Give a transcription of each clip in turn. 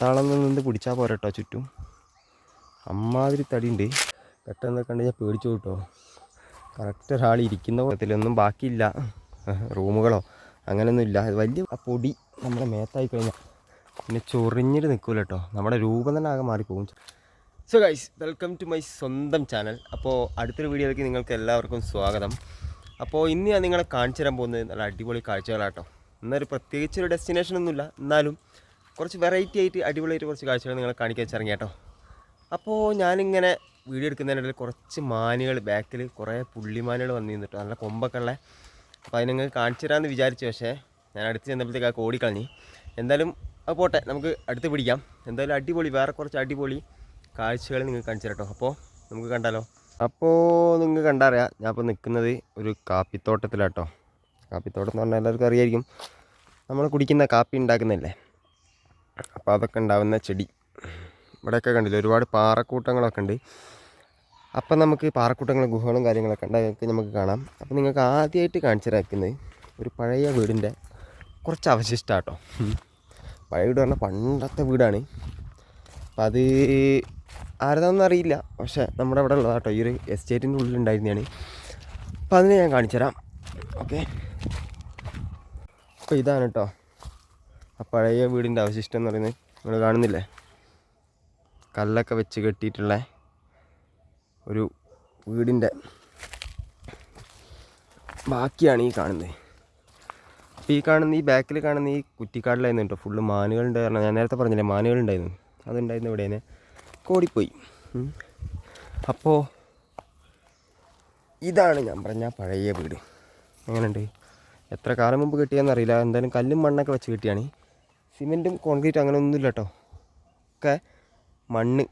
താളം നിന്ന് പിടിച്ചാൽ പോരട്ടോ ചുറ്റും. അമ്മാതിരി തടിയുണ്ട്. പെട്ടെന്ന് കണ്ട് ഞാൻ പേടിച്ചു കേട്ടോ കറക്റ്റ് ഒരാൾ ഇരിക്കുന്ന കൂട്ടത്തിലൊന്നും ബാക്കിയില്ല. റൂമുകളോ അങ്ങനെയൊന്നും ഇല്ല. വലിയ ആ പൊടി നമ്മുടെ മേത്തായി കഴിഞ്ഞാൽ പിന്നെ ചൊറിഞ്ഞിട്ട് നിൽക്കില്ല കേട്ടോ. നമ്മുടെ രൂപം തന്നെ ആകെ മാറിപ്പോകും so guys welcome to my സ്വന്തം ചാനൽ അപ്പോൾ അടുത്തൊരു വീഡിയോയിലേക്ക് നിങ്ങൾക്ക് എല്ലാവർക്കും സ്വാഗതം. അപ്പോൾ ഇന്ന് ഞാൻ നിങ്ങളെ കാണിച്ചു തരാൻ പോകുന്നത് നല്ല അടിപൊളി കാഴ്ചകളാട്ടോ എന്നൊരു പ്രത്യേകിച്ചൊരു ഡെസ്റ്റിനേഷൻ ഒന്നുമില്ല. എന്നാലും കുറച്ച് വെറൈറ്റി ആയിട്ട് അടിപൊളിയായിട്ട് കുറച്ച് കാഴ്ചകൾ നിങ്ങളെ കാണിക്കാൻ വെച്ചിറങ്ങി കേട്ടോ. അപ്പോൾ ഞാനിങ്ങനെ വീഡിയോ എടുക്കുന്നതിനിടയിൽ കുറച്ച് മാനുകൾ ബാക്കിൽ കുറേ പുള്ളിമാനുകൾ വന്നു കേട്ടോ. നല്ല കൊമ്പൊക്കെ ഉള്ളത് അപ്പോൾ അതിനെ നിങ്ങൾക്ക് കാണിച്ചു തരാമെന്ന് വിചാരിച്ചു പക്ഷേ ഞാൻ അടുത്ത് ചെന്നപ്പോഴത്തേക്ക് ആ കോടിക്കളഞ്ഞി എന്തായാലും അത് പോട്ടെ നമുക്ക് അടുത്ത് പിടിക്കാം. എന്തായാലും അടിപൊളി വേറെ കുറച്ച് അടിപൊളി കാഴ്ചകൾ നിങ്ങൾക്ക് കാണിച്ചു തരട്ടോ അപ്പോൾ നമുക്ക് കണ്ടാലോ? അപ്പോൾ നിങ്ങൾക്ക് കണ്ടറിയാം ഞാൻ ഇപ്പോൾ നിൽക്കുന്നത് ഒരു കാപ്പിത്തോട്ടത്തിലാട്ടോ കാപ്പിത്തോട്ടം എന്ന് പറഞ്ഞാൽ എല്ലാവർക്കും അറിയായിരിക്കും. നമ്മൾ കുടിക്കുന്ന കാപ്പി ഉണ്ടാക്കുന്നില്ലേ അപ്പോൾ അതൊക്കെ ഉണ്ടാവുന്ന ചെടി. ഇവിടെയൊക്കെ കണ്ടില്ല ഒരുപാട് പാറക്കൂട്ടങ്ങളൊക്കെ ഉണ്ട്. അപ്പം നമുക്ക് പാറക്കൂട്ടങ്ങളും ഗുഹകളും കാര്യങ്ങളൊക്കെ ഉണ്ട് അതൊക്കെ നമുക്ക് കാണാം. അപ്പോൾ നിങ്ങൾക്ക് ആദ്യമായിട്ട് കാണിച്ചു തരാക്കുന്നത് ഒരു പഴയ വീടിന്റെ കുറച്ച് അവശിഷ്ടമാട്ടോ പഴയ വീട് പറഞ്ഞാൽ പണ്ടത്തെ വീടാണ്. അപ്പം അത് ആരതാണെന്ന് അറിയില്ല. പക്ഷേ നമ്മുടെ ഇവിടെ ഉള്ളതാട്ടോ ഈ ഒരു എസ്റ്റേറ്റിന്റെ ഉള്ളിൽ ഉണ്ടായിരുന്നതാണ്. അപ്പോൾ അതിനെ ഞാൻ കാണിച്ചു തരാം. ഓക്കെ. അപ്പോൾ ഇതാണ് കേട്ടോ. ആ പഴയ വീടിന്റെ അവശിഷ്ടം എന്ന് പറയുന്നത് നിങ്ങൾ കാണുന്നില്ലേ? കല്ലൊക്കെ വെച്ച് കെട്ടിയിട്ടുള്ള ഒരു വീടിന്റെ ബാക്കിയാണ് ഈ കാണുന്നത്. അപ്പോൾ ഈ കാണുന്ന ഈ ബാക്കിൽ കാണുന്ന ഈ കുറ്റിക്കാടിലായിരുന്നു കേട്ടോ ഫുള്ള് മാനുകളുണ്ട് കാരണം ഞാൻ നേരത്തെ പറഞ്ഞില്ലേ മാനുകളുണ്ടായിരുന്നു അതുണ്ടായിരുന്നു ഇവിടെ തന്നെ. കോടിപ്പോയി. അപ്പോൾ ഇതാണ് ഞാൻ പറഞ്ഞ പഴയ വീട്. എങ്ങനെയുണ്ട്? എത്ര കാലം മുമ്പ് കിട്ടിയെന്നറിയില്ല എന്തായാലും കല്ലും മണ്ണൊക്കെ വെച്ച് കിട്ടിയാണ്. സിമെന്റും കോൺക്രീറ്റും അങ്ങനെ ഒന്നുമില്ല കേട്ടോ ഒക്കെ മണ്ണ്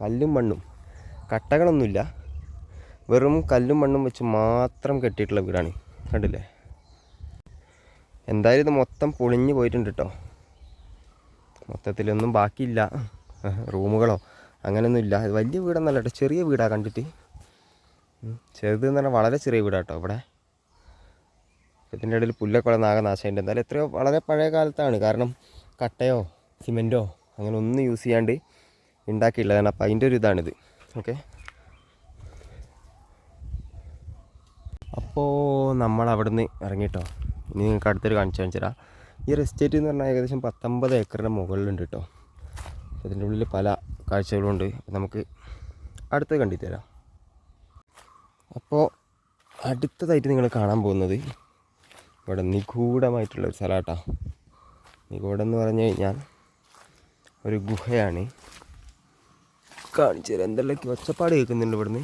കല്ലും മണ്ണും. കട്ടകളൊന്നുമില്ല. വെറും കല്ലും മണ്ണും വെച്ച് മാത്രം കെട്ടിയിട്ടുള്ള വീടാണ്. കണ്ടില്ലേ? എന്തായാലും ഇത് മൊത്തം പൊളിഞ്ഞു പോയിട്ടുണ്ട് കേട്ടോ മൊത്തത്തിലൊന്നും ബാക്കിയില്ല. റൂമുകളോ അങ്ങനെയൊന്നുമില്ല ഇത് വലിയ വീടൊന്നല്ല കേട്ടോ ചെറിയ വീടാണ് കണ്ടിട്ട്. ചെറുത് എന്ന് പറഞ്ഞാൽ വളരെ ചെറിയ വീടാണ് കേട്ടോ ഇവിടെ. ഇതിന്റെ ഇടയിൽ പുല്ലൊക്കെ നാഗനാശമുണ്ട് എന്തായാലും എത്രയോ വളരെ പഴയ കാലത്താണ്. കാരണം കട്ടയോ സിമെന്റോ അങ്ങനെ ഒന്നും യൂസ് ചെയ്യാണ്ട് ഉണ്ടാക്കിയില്ലതാണ് അപ്പോൾ അതിന്റെ ഒരു ഇതാണിത്. ഓക്കെ അപ്പോൾ നമ്മൾ അവിടുന്ന് ഇറങ്ങിട്ടോ. ഇനി നിങ്ങൾക്ക് അടുത്തൊരു കാണിച്ചു കാണിച്ചുതരാം ഈ ഒരു എസ്റ്റേറ്റ് എന്ന് പറഞ്ഞാൽ ഏകദേശം പത്തൊമ്പത് ഏക്കറിന്റെ മുകളിലുണ്ട് കേട്ടോ അതിന്റെ ഉള്ളിൽ പല കാഴ്ചകളുണ്ട്. നമുക്ക് അടുത്തത് കണ്ടിട്ട് തരാം അപ്പോൾ അടുത്തതായിട്ട് നിങ്ങൾ കാണാൻ പോകുന്നത് ഇവിടെ നിഗൂഢമായിട്ടുള്ള ഒരു സ്ഥലമാട്ടോ എന്ന് പറഞ്ഞു കഴിഞ്ഞാൽ ഒരു ഗുഹയാണ്. കാണിച്ചു തരാം. എന്തെല്ലാം ഒച്ചപ്പാട് കേൾക്കുന്നുണ്ട് ഇവിടുന്ന്.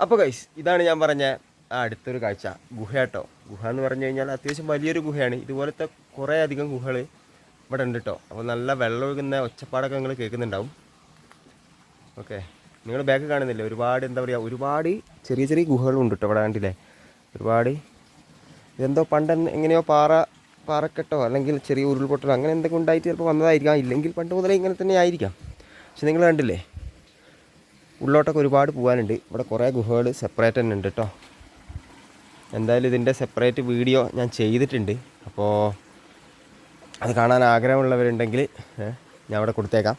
അപ്പോൾ കൈസ് ഇതാണ് ഞാൻ പറഞ്ഞ ആ അടുത്തൊരു കാഴ്ച. ഗുഹ കേട്ടോ ഗുഹ എന്ന് പറഞ്ഞു കഴിഞ്ഞാൽ അത്യാവശ്യം വലിയൊരു ഗുഹയാണ്. ഇതുപോലത്തെ കുറേ അധികം ഗുഹകൾ ഇവിടെ ഉണ്ട് കേട്ടോ അപ്പോൾ നല്ല വെള്ളം ഒഴുകുന്ന ഒച്ചപ്പാടൊക്കെ നിങ്ങൾ കേൾക്കുന്നുണ്ടാവും. ഓക്കെ. നിങ്ങൾ ബാക്ക് കാണുന്നില്ലേ? ഒരുപാട് എന്താ പറയുക ഒരുപാട് ചെറിയ ചെറിയ ഗുഹകളുണ്ട് കേട്ടോ ഇവിടെ കണ്ടില്ലേ? ഒരുപാട് ഇതെന്തോ പണ്ട് എങ്ങനെയോ പാറ പാറക്കെട്ടോ അല്ലെങ്കിൽ ചെറിയ ഉരുൾപൊട്ടലോ അങ്ങനെ എന്തെങ്കിലും ഉണ്ടായിട്ട് ചിലപ്പോൾ വന്നതായിരിക്കാം. ഇല്ലെങ്കിൽ പണ്ട് മുതലേ ഇങ്ങനെ തന്നെ ആയിരിക്കാം. പക്ഷെ നിങ്ങൾ കണ്ടില്ലേ? ഉള്ളോട്ടൊക്കെ ഒരുപാട് പോകാനുണ്ട്. ഇവിടെ കുറേ ഗുഹകൾ സെപ്പറേറ്റ് തന്നെ ഉണ്ട് കേട്ടോ എന്തായാലും ഇതിന്റെ സെപ്പറേറ്റ് വീഡിയോ ഞാൻ ചെയ്തിട്ടുണ്ട്. അപ്പോൾ അത് കാണാൻ ആഗ്രഹമുള്ളവരുണ്ടെങ്കിൽ ഞാൻ അവിടെ കൊടുത്തേക്കാം.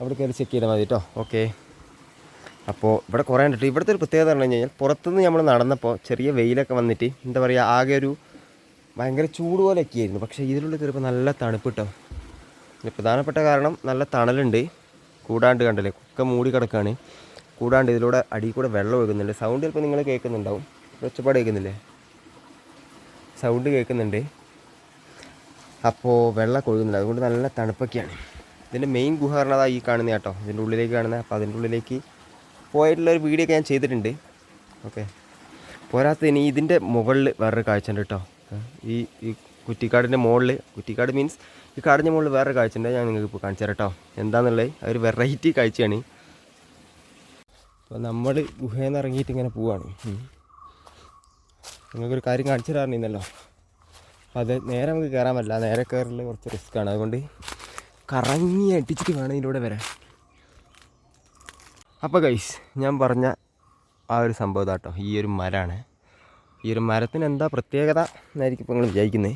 അവിടെ കയറി ചെക്ക് ചെയ്താൽ മതി കേട്ടോ ഓക്കെ അപ്പോൾ ഇവിടെ കുറേ കണ്ടിട്ട് ഇവിടുത്തെ ഒരു പ്രത്യേകത പറഞ്ഞു കഴിഞ്ഞാൽ പുറത്തുനിന്ന് നമ്മൾ നടന്നപ്പോൾ ചെറിയ വെയിലൊക്കെ വന്നിട്ട് എന്താ പറയുക ആകെ ഒരു ഭയങ്കര ചൂട് പോലെയൊക്കെ ആയിരുന്നു. പക്ഷേ ഇതിനുള്ളിൽ കയറിയപ്പോൾ നല്ല തണുപ്പ് കിട്ടും. പ്രധാനപ്പെട്ട കാരണം നല്ല തണലുണ്ട്. കൂടാണ്ട് കണ്ടല്ലേ ഒക്കെ മൂടി കിടക്കുകയാണ് കൂടാണ്ട് ഇതിലൂടെ അടിയിൽ കൂടെ വെള്ളം ഒഴുകുന്നുണ്ട്. സൗണ്ട് ചിലപ്പോൾ നിങ്ങൾ കേൾക്കുന്നുണ്ടാവും. ഒച്ചപ്പാട് കേൾക്കുന്നില്ലേ? സൗണ്ട് കേൾക്കുന്നുണ്ട്. അപ്പോൾ വെള്ളം ഒഴുകുന്നുണ്ട്. അതുകൊണ്ട് നല്ല തണുപ്പൊക്കെയാണ്. ഇതിന്റെ മെയിൻ ഗുഹ പറഞ്ഞത് ഈ കാണുന്ന കേട്ടോ. ഇതിന്റെ ഉള്ളിലേക്ക് കാണുന്നത്. അപ്പോൾ അതിന്റെ ഉള്ളിലേക്ക് പോയിട്ടുള്ള ഒരു വീഡിയോ ഒക്കെ ഞാൻ ചെയ്തിട്ടുണ്ട്. ഓക്കെ പോരാത്തതിന് ഇതിന്റെ മുകളിൽ വേറൊരു കാഴ്ച ഉണ്ട് കേട്ടോ ഈ ഈ കുറ്റിക്കാടിന്റെ മുകളിൽ കുറ്റിക്കാട് മീൻസ് ഈ കാടിന്റെ മുകളിൽ വേറൊരു കാഴ്ച ഉണ്ട്. ഞാൻ നിങ്ങൾക്ക് ഇപ്പോൾ കാണിച്ചു തരാം കേട്ടോ എന്താണെന്നുള്ളത് ഒരു വെറൈറ്റി കാഴ്ചയാണ്. അപ്പോൾ നമ്മൾ ഗുഹയിൽ നിന്ന് ഇറങ്ങിയിട്ട് ഇങ്ങനെ ഉം. നിങ്ങൾക്കൊരു കാര്യം കാണിച്ചു തരാറുണ്ടല്ലോ. അപ്പോൾ അത് നേരെ നമുക്ക് കയറാൻ പറ്റില്ല. നേരെ കയറൽ കുറച്ച് റിസ്ക്കാണ് അതുകൊണ്ട് കറങ്ങി അടിച്ചിട്ട് വേണം ഇതിലൂടെ വരാൻ. അപ്പോൾ ഗൈസ് ഞാൻ പറഞ്ഞ ആ ഒരു സംഭവം ഇതാട്ടോ ഈ ഒരു മരമാണ് ഈ ഒരു മരത്തിന് എന്താ പ്രത്യേകത എന്നായിരിക്കും ഇപ്പോൾ നിങ്ങൾ വിചാരിക്കുന്നത്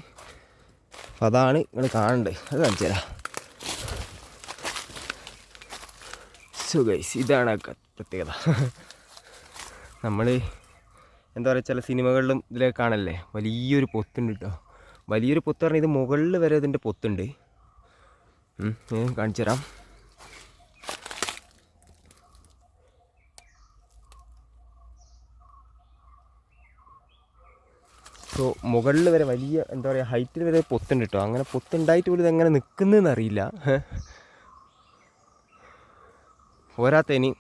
അപ്പോൾ അതാണ് നിങ്ങൾ കാണേണ്ടത് അത് കാണിച്ചു തരാം. സോ ഗൈസ് ഇതാണ് പ്രത്യേകത. നമ്മൾ എന്താ പറയുക ചില സിനിമകളിലും ഇതിലൊക്കെ കാണല്ലേ? വലിയൊരു പൊത്തുണ്ട് കേട്ടോ വലിയൊരു പൊത്ത് പറഞ്ഞാൽ ഇത് മുകളിൽ വരെ ഇതിന്റെ പൊത്തുണ്ട്. ഞാൻ കാണിച്ചു തരാം. സോ മുകളിൽ വരെ വലിയ എന്താ പറയുക ഹൈറ്റിൽ വരെ പൊത്തുണ്ട് കേട്ടോ അങ്ങനെ പൊത്തുണ്ടായിട്ട് പോലും ഇതെങ്ങനെ നിൽക്കുന്നതെന്ന് അറിയില്ല. പോരാത്തേനി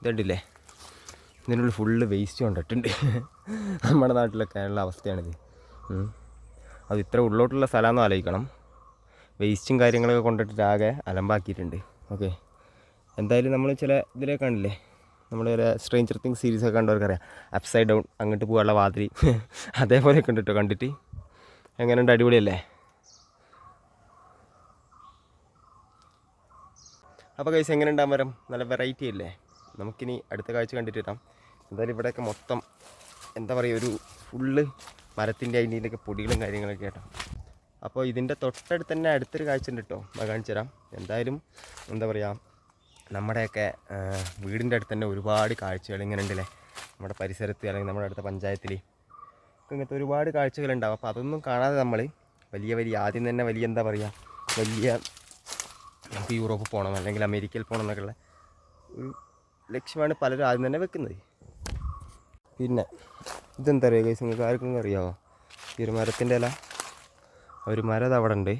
ഇതുണ്ടല്ലേ? ഇതിനുള്ളിൽ ഫുള്ള് വേസ്റ്റ് കൊണ്ടിട്ടുണ്ട്. നമ്മുടെ നാട്ടിലൊക്കെ ഉള്ള അവസ്ഥയാണിത്. അത് ഇത്ര ഉള്ളോട്ടുള്ള സ്ഥലമെന്ന് ആലോചിക്കണം. വേസ്റ്റും കാര്യങ്ങളൊക്കെ കൊണ്ടിട്ടിട്ട് ആകെ അലമ്പാക്കിയിട്ടുണ്ട്. ഓക്കെ എന്തായാലും നമ്മൾ ചില ഇതിലേ നമ്മൾ ഒരു സ്ട്രേഞ്ചർ തിങ് സീരീസൊക്കെ കണ്ടവർക്കറിയാം. അപ്സൈഡ് ഡൗൺ അങ്ങോട്ട് പോകാനുള്ള വാതിരി അതേപോലെയൊക്കെ ഉണ്ട് കേട്ടോ കണ്ടിട്ട്. എങ്ങനെയുണ്ട്? അടിപൊളിയല്ലേ? അപ്പോൾ കൈസ് എങ്ങനെ ഉണ്ടാകും മരം? നല്ല വെറൈറ്റി അല്ലേ? നമുക്കിനി അടുത്ത കാഴ്ച കണ്ടിട്ട് വരാം. എന്തായാലും ഇവിടെയൊക്കെ മൊത്തം എന്താ പറയുക ഒരു ഫുള്ള് മരത്തിന്റെ അതിന്റെയൊക്കെ പൊടികളും കാര്യങ്ങളൊക്കെ കേട്ടോ അപ്പോൾ ഇതിന്റെ തൊട്ടടുത്ത് തന്നെ അടുത്തൊരു കാഴ്ച ഉണ്ട് കേട്ടോ കാണിച്ചു തരാം എന്തായാലും എന്താ പറയുക നമ്മുടെയൊക്കെ വീടിന്റെ അടുത്ത് തന്നെ ഒരുപാട് കാഴ്ചകൾ ഇങ്ങനെ ഉണ്ടല്ലേ? നമ്മുടെ പരിസരത്ത് അല്ലെങ്കിൽ നമ്മുടെ അടുത്ത പഞ്ചായത്തിൽ ഇങ്ങനത്തെ ഒരുപാട് കാഴ്ചകളുണ്ടാവും അപ്പോൾ അതൊന്നും കാണാതെ നമ്മൾ വലിയ വലിയ ആദ്യം തന്നെ വലിയ എന്താ പറയുക വലിയ നമുക്ക് യൂറോപ്പ് പോകണം അല്ലെങ്കിൽ അമേരിക്കയിൽ പോകണം എന്നൊക്കെയുള്ള ഒരു ലക്ഷ്യമാണ് പലരും ആദ്യം തന്നെ വെക്കുന്നത്. പിന്നെ ഇതെന്താ പറയുക ഗൈസ് നിങ്ങൾക്ക് ആർക്കും അറിയാമോ ഈ ഒരു മരത്തിന്റെ ഇല ഒരു മരം അവിടെ ഉണ്ട്.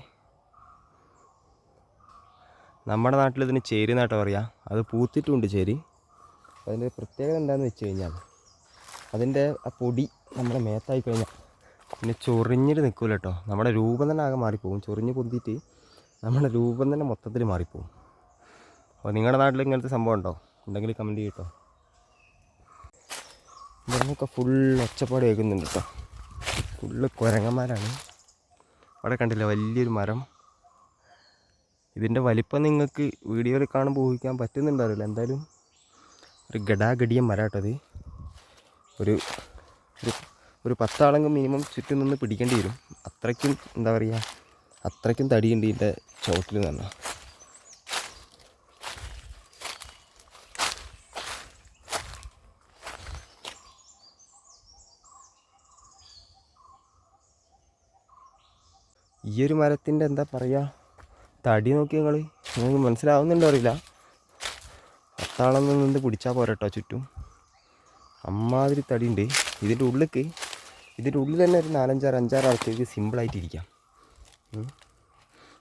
നമ്മുടെ നാട്ടിൽ ഇതിന് ചേരി എന്നാട്ടോ പറയുക. അത് പൂത്തിട്ടുമുണ്ട് ചേരി. അതിന്റെ പ്രത്യേകത എന്താണെന്ന് വെച്ച് കഴിഞ്ഞാൽ അതിന്റെ ആ പൊടി നമ്മുടെ മേത്തായി കഴിഞ്ഞാൽ പിന്നെ ചൊറിഞ്ഞിട്ട് നിൽക്കില്ല കേട്ടോ. നമ്മുടെ രൂപം തന്നെ ആകെ മാറിപ്പോകും. ചൊറിഞ്ഞ് പൊന്തിയിട്ട് നമ്മുടെ രൂപം തന്നെ മൊത്തത്തിൽ മാറിപ്പോകും. അപ്പോൾ നിങ്ങളുടെ നാട്ടിൽ ഇങ്ങനത്തെ സംഭവം ഉണ്ടോ? ഉണ്ടെങ്കിൽ കമന്റ് ചെയ്യട്ടോ ഇവിടുന്നൊക്കെ ഫുൾ ഒച്ചപ്പാട് കേൾക്കുന്നുണ്ട് കേട്ടോ. ഫുള്ള് കുരങ്ങന്മാരാണ്. അവിടെ കണ്ടില്ല വലിയൊരു മരം? ഇതിന്റെ വലിപ്പം നിങ്ങൾക്ക് വീഡിയോയിൽ കാണുമ്പോൾ ഊഹിക്കാൻ പറ്റുന്നുണ്ടാവില്ല. എന്തായാലും ഒരു ഗഡാഗഡിയ മര കേട്ടത് ഒരു ഒരു പത്താളെങ്കിൽ മിനിമം ചുറ്റും നിന്ന് പിടിക്കേണ്ടി വരും. അത്രയ്ക്കും എന്താ പറയുക അത്രയ്ക്കും തടിയുണ്ട് ഇതിന്റെ ചുവട്ടിൽ നിന്ന് ഈ ഒരു മരത്തിന്റെ എന്താ പറയുക തടി നോക്കി നിങ്ങൾ നിങ്ങൾക്ക് മനസ്സിലാവുന്നുണ്ടോ അറിയില്ല. പത്താളം നിന്ന് പിടിച്ചാൽ പോരട്ടോ ചുറ്റും. അമ്മാതിരി തടിയുണ്ട്. ഇതിന്റെ ഉള്ളിലേക്ക് ഇതിന്റെ ഉള്ളിൽ തന്നെ ഒരു നാലഞ്ചാറ് അഞ്ചാറ് ആൾക്കാർക്ക് സിമ്പിളായിട്ട് ഇരിക്കാം. ഉം.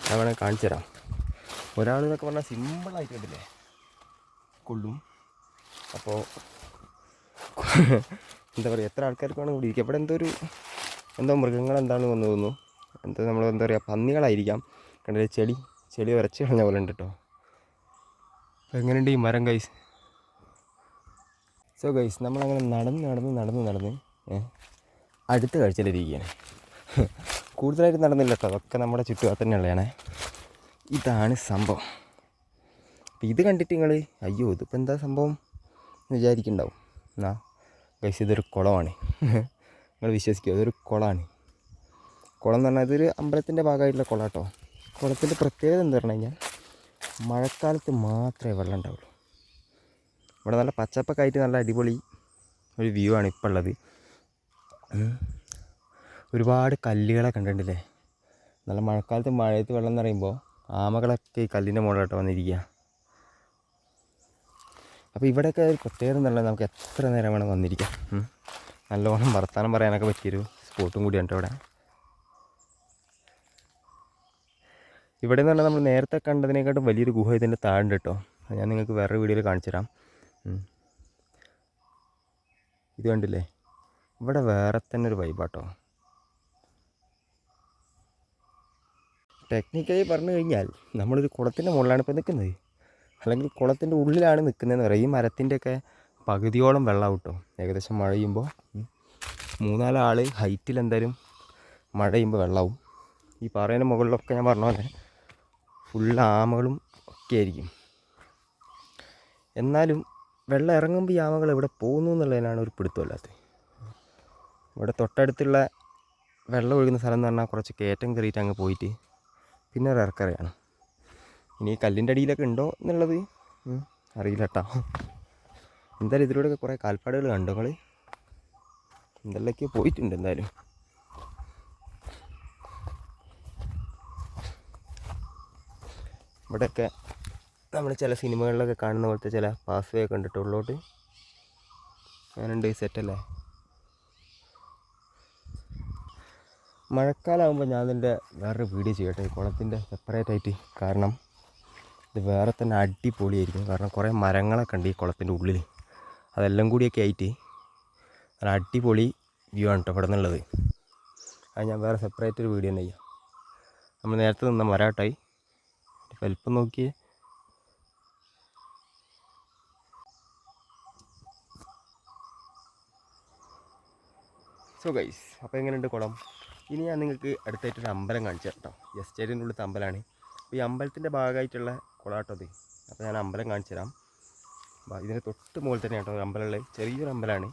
ഞാൻ വേണമെങ്കിൽ കാണിച്ചു തരാം. ഒരാൾ എന്നൊക്കെ പറഞ്ഞാൽ സിമ്പിളായിട്ട് കണ്ടില്ലേ? കൊള്ളും. അപ്പോൾ എന്താ പറയുക എത്ര ആൾക്കാർക്ക് വേണം കൂടി ഇരിക്കാം. ഇവിടെ എന്തോ ഒരു എന്തോ മൃഗങ്ങൾ എന്താണ് വന്നു തോന്നുന്നു. എന്തോ നമ്മൾ എന്താ പറയുക പന്നികളായിരിക്കാം. കണ്ടില്ലേ ചെടി ചെടി ഉരച്ച് കളഞ്ഞ പോലെ ഉണ്ട് കേട്ടോ അപ്പോൾ എങ്ങനെയുണ്ട് ഈ മരം കൈസ് സോ ഗൈസ് നമ്മളങ്ങനെ നടന്ന് നടന്ന് നടന്ന് നടന്ന് അടുത്ത കാഴ്ചയിലിരിക്കുകയാണ് കൂടുതലായിട്ട് നടന്നില്ല കേട്ടോ അതൊക്കെ നമ്മുടെ ചുറ്റുപാട് തന്നെയുള്ളതാണ് ഇതാണ് സംഭവം. അപ്പോൾ ഇത് കണ്ടിട്ട് നിങ്ങൾ അയ്യോ ഇതിപ്പോൾ എന്താ സംഭവം? എന്ന് വിചാരിക്കുന്നുണ്ടാവും. എന്നാ ഗൈസ് ഇതൊരു കുളമാണ്. നിങ്ങൾ വിശ്വസിക്കുക ഇതൊരു കുളമാണ്. കുളം എന്ന് പറഞ്ഞാൽ ഇതൊരു അമ്പലത്തിന്റെ ഭാഗമായിട്ടുള്ള കുളം കേട്ടോ കുളത്തിന്റെ പ്രത്യേകത എന്താ പറഞ്ഞു കഴിഞ്ഞാൽ മഴക്കാലത്ത് മാത്രമേ വെള്ളം ഉണ്ടാവുള്ളൂ. ഇവിടെ നല്ല പച്ചപ്പൊക്കെ ആയിട്ട് നല്ല അടിപൊളി ഒരു വ്യൂ ആണ് ഇപ്പോൾ ഉള്ളത്. ഒരുപാട് കല്ലുകളെ കണ്ടിട്ടില്ലേ നല്ല മഴക്കാലത്ത് മഴയത്ത് വെള്ളം എന്ന് പറയുമ്പോൾ ആമകളൊക്കെ ഈ കല്ലിന്റെ മുകളിലോട്ട് വന്നിരിക്കുക. അപ്പോൾ ഇവിടെയൊക്കെ ഒരു പ്രത്യേകത എന്നുള്ളത് നമുക്ക് എത്ര നേരം വേണം വന്നിരിക്കാം. നല്ലോണം വർത്തമാനം പറയാനൊക്കെ പറ്റിയൊരു സ്പോട്ടും കൂടിയാണ് ഇവിടെ. ഇവിടെ നിന്ന് പറഞ്ഞാൽ നമ്മൾ നേരത്തെ കണ്ടതിനേക്കാട്ടും വലിയൊരു ഗുഹ ഇതിന്റെ താഴുണ്ട് കേട്ടോ ഞാൻ നിങ്ങൾക്ക് വേറെ വീഡിയോയിൽ കാണിച്ചു തരാം. ഇത് കണ്ടില്ലേ? ഇവിടെ വേറെ തന്നെ ഒരു വൈബാട്ടോ ടെക്നിക്കലി പറഞ്ഞു കഴിഞ്ഞാൽ നമ്മളൊരു കുളത്തിന്റെ മുകളിലാണ് ഇപ്പോൾ നിൽക്കുന്നത് അല്ലെങ്കിൽ കുളത്തിന്റെ ഉള്ളിലാണ് നിൽക്കുന്നതെന്ന് പറയാം. ഈ മരത്തിന്റെയൊക്കെ പകുതിയോളം വെള്ളം കിട്ടും ഏകദേശം മഴ ചെയ്യുമ്പോൾ മൂന്നാലാൾ ഹൈറ്റിൽ എന്തായാലും മഴ ചെയ്യുമ്പോൾ വെള്ളമാവും ഈ പാറേന്റെ മുകളിലൊക്കെ ഞാൻ പറഞ്ഞ പോലെ ഫുള്ള് ആമകളും ഒക്കെ ആയിരിക്കും. എന്നാലും വെള്ളം ഇറങ്ങുമ്പോൾ ഈ ആമകൾ എവിടെ പോകുന്നു എന്നുള്ളതിനാണ് ഒരു പിടുത്തമില്ലാത്തത്. ഇവിടെ തൊട്ടടുത്തുള്ള വെള്ളം ഒഴുകുന്ന സ്ഥലം എന്ന് പറഞ്ഞാൽ കുറച്ച് കയറ്റം കയറിയിട്ട് അങ്ങ് പോയിട്ട് പിന്നെ ഒരു ഇറക്കറിയാണ് ഇനി കല്ലിന്റെ അടിയിലൊക്കെ ഉണ്ടോ എന്നുള്ളത് അറിയില്ല കേട്ടോ എന്തായാലും ഇതിലൂടെയൊക്കെ കുറേ കാൽപ്പാടുകൾ കണ്ടോ നിങ്ങൾ എന്തെല്ലാമൊക്കെയോ പോയിട്ടുണ്ട് എന്തായാലും. ഇവിടെയൊക്കെ നമ്മൾ ചില സിനിമകളിലൊക്കെ കാണുന്ന പോലത്തെ ചില പാസ് വേ ഒക്കെ ഉണ്ട് ഉള്ളോട്ട് അങ്ങനെയുണ്ട് സെറ്റല്ലേ മഴക്കാലമാകുമ്പോൾ ഞാൻ ഇതിന്റെ വേറൊരു വീഡിയോ ചെയ്യട്ടെ. ഈ കുളത്തിന്റെ സെപ്പറേറ്റ് ആയിട്ട്. കാരണം ഇത് വേറെ തന്നെ അടിപൊളിയായിരിക്കും. കാരണം കുറേ മരങ്ങളൊക്കെ ഉണ്ട് ഈ കുളത്തിന്റെ ഉള്ളിൽ അതെല്ലാം കൂടിയൊക്കെ ആയിട്ട് നല്ല അടിപൊളി വ്യൂ ആണ് കേട്ടോ ഇവിടെ നിന്നുള്ളത്. അത് ഞാൻ വേറെ സെപ്പറേറ്റ് ഒരു വീഡിയോ തന്നെ ചെയ്യാം. നമ്മൾ നേരത്തെ നിന്ന മരാട്ടായി. വലിപ്പം നോക്കിയേ സോ ഗൈസ് അപ്പോൾ എങ്ങനെയുണ്ട് കുളം? ഇനി ഞാൻ നിങ്ങൾക്ക് അടുത്തായിട്ടൊരു അമ്പലം കാണിച്ചു കേട്ടോ. എസ്റ്റേറ്റിന്റെ ഉള്ളിലത്തെ അമ്പലമാണ്. അപ്പോൾ ഈ അമ്പലത്തിന്റെ ഭാഗമായിട്ടുള്ള കുളാട്ടോ അത് അപ്പോൾ ഞാൻ അമ്പലം കാണിച്ചു തരാം. ഇതിന്റെ തൊട്ട് മുകളിൽ തന്നെ കേട്ടോ അമ്പലമുള്ളത്. ചെറിയൊരു അമ്പലമാണ്.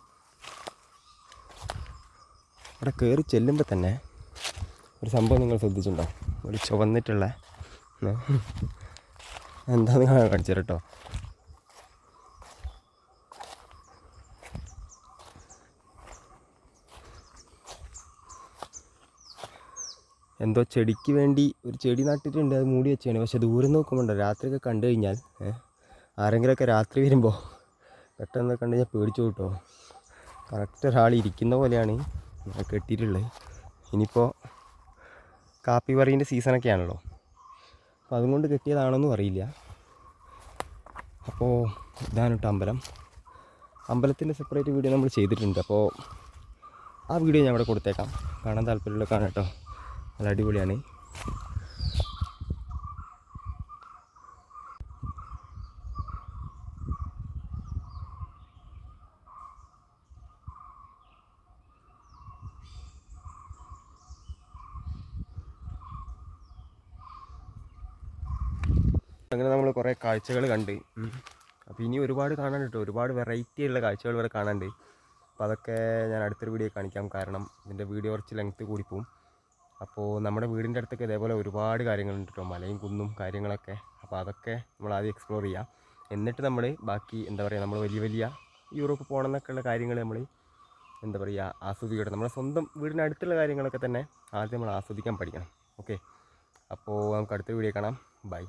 അവിടെ കയറി ചെല്ലുമ്പോൾ തന്നെ ഒരു സംഭവം നിങ്ങൾ ശ്രദ്ധിച്ചിട്ടുണ്ടോ ഒരു ചുവന്നിട്ടുള്ള ഉം, എന്താ ഞാൻ കാണിച്ചു കേട്ടോ എന്തോ ചെടിക്ക് വേണ്ടി ഒരു ചെടി നട്ടിട്ടുണ്ട് അത് മൂടി വെച്ചാണ് പക്ഷെ ദൂരം നോക്കുമ്പോണ്ടോ? രാത്രിയൊക്കെ കണ്ടു കഴിഞ്ഞാൽ ആരെങ്കിലുമൊക്കെ രാത്രി വരുമ്പോൾ പെട്ടെന്ന് കണ്ടു കഴിഞ്ഞാൽ പേടിച്ചു കേട്ടോ കറക്റ്റ് ഒരാൾ ഇരിക്കുന്ന പോലെയാണ് കെട്ടിയിട്ടുള്ളത്. ഇനിയിപ്പോൾ കാപ്പി പറീന്റെ സീസണൊക്കെ ആണല്ലോ അപ്പോൾ അതുകൊണ്ട് കിട്ടിയതാണെന്നും അറിയില്ല. അപ്പോൾ ഇതാണ് കേട്ടോ അമ്പലം. അമ്പലത്തിന്റെ സെപ്പറേറ്റ് വീഡിയോ നമ്മൾ ചെയ്തിട്ടുണ്ട്. അപ്പോൾ ആ വീഡിയോ ഞാൻ ഇവിടെ കൊടുത്തേക്കാം. കാണാൻ താല്പര്യമുള്ള കാണാം കേട്ടോ. നല്ല അടിപൊളിയാണ്. അങ്ങനെ നമ്മൾ കുറേ കാഴ്ചകൾ കണ്ട്. അപ്പോൾ ഇനി ഒരുപാട് കാണാനുണ്ട് കേട്ടോ ഒരുപാട് വെറൈറ്റി ഉള്ള കാഴ്ചകൾ ഇവിടെ കാണാനുണ്ട്. അപ്പോൾ അതൊക്കെ ഞാൻ അടുത്തൊരു വീഡിയോ കാണിക്കാം. കാരണം ഇതിന്റെ വീഡിയോ കുറച്ച് ലെങ്ത്ത് കൂടിപ്പോവും അപ്പോൾ നമ്മുടെ വീടിന്റെ അടുത്തൊക്കെ ഇതേപോലെ ഒരുപാട് കാര്യങ്ങളുണ്ട് കേട്ടോ മലയും കുന്നും കാര്യങ്ങളൊക്കെ. അപ്പോൾ അതൊക്കെ നമ്മൾ ആദ്യം എക്സ്പ്ലോർ ചെയ്യാം. എന്നിട്ട് നമ്മൾ ബാക്കി എന്താ പറയുക നമ്മൾ വലിയ വലിയ യൂറോപ്പ് പോകണം എന്നൊക്കെയുള്ള കാര്യങ്ങൾ നമ്മൾ എന്താ പറയുക ആസ്വദിക്കട്ടെ. നമ്മുടെ സ്വന്തം വീടിന്റെ അടുത്തുള്ള കാര്യങ്ങളൊക്കെ തന്നെ ആദ്യം നമ്മൾ ആസ്വദിക്കാൻ പഠിക്കണം. ഓക്കെ അപ്പോൾ നമുക്ക് അടുത്ത വീഡിയോ കാണാം. ബൈ